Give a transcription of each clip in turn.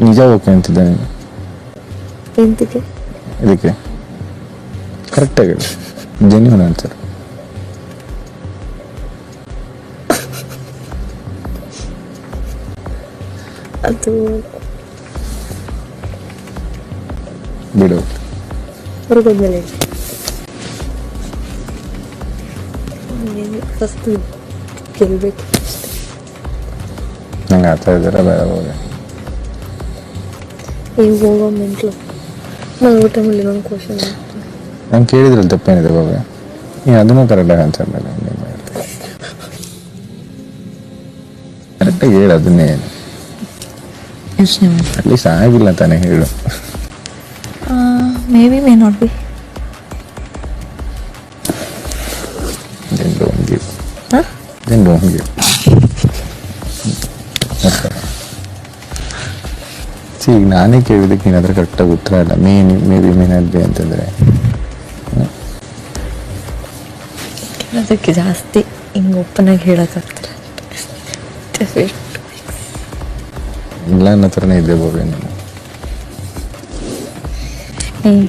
ನಿಜ ಓಕೆ ಅಂತಿದ್ದೆ ನೀನು ಎಂತಿಗೆ ಇದಕ್ಕೆ ಕರೆಕ್ಟಾಗಿ ಹೇಳು. ಜೆನ್ಯೂನ್ ಆನ್ಸರ್ ಅದು ಬಿಡು. ಹೊರಗೋದ್ಮೇಲೆ ಫಸ್ಟ್ ಗೆಲ್ಬೇಕು ನಂಗೆ ಆ ಥರ ಇದ್ದಾರೆ ಬೇಡ ಹೋಗಿ ಈಗ ಹೋಗೋ ಮೆಂಟ್ಲು ನಾನು ಊಟ ಮೇಲೆ ಇನ್ನೊಂದು ಕ್ವಶನ್ ನಂಗೆ ಕೇಳಿದ್ರಲ್ಲಿ ತಪ್ಪೇನಿದೆ ಬಾಬಾ ನೀನು ಅದನ್ನು ಕರೆಕ್ಟಾಗಿ ಆನ್ಸರ್ ಮೇಲೆ ಕರೆಕ್ಟಾಗಿ ಹೇಳು ಅದನ್ನೇ ಯೋಚನೆ ಮಾಡಿ ಅಟ್ಲೀಸ್ಟ್ ಆಗಿಲ್ಲ ತಾನೇ ಹೇಳು may be may not be then don't give Huh? Then don't give see ಈಗ ನಾನೇ ಕೇಳಿದಕ್ಕೆ ನೀನು ಅದ್ರ ಕರೆಕ್ಟಾಗಿ ಉತ್ತರ ಇಲ್ಲ. Main may be main be ಅಂತಂದರೆ. ಅದಕ್ಕೆ ಜಾಸ್ತಿ ಹಿಂಗೆ ಓಪನ್ ಆಗಿ ಹೇಳೋಕ್ಕಾಗ್ತಿಲ್ಲ. ಇಲ್ಲ ಅನ್ನೋ ಥರನೇ ಇದೆ ಬಾಬೆ ನಾನು. ಏಯ್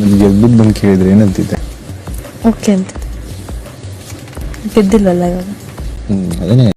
ನಿಮ್ಗೆ ಗೆದ್ದು ಬಂದು ಕೇಳಿದ್ರೆ ಏನಂತಿದ್ದೆ? ಓಕೆ ಅಂತ. ಗೆದ್ದಿಲ್ವಲ್ಲ ಇವಾಗ? ಹ್ಞೂ ಅದನ್ನೇ.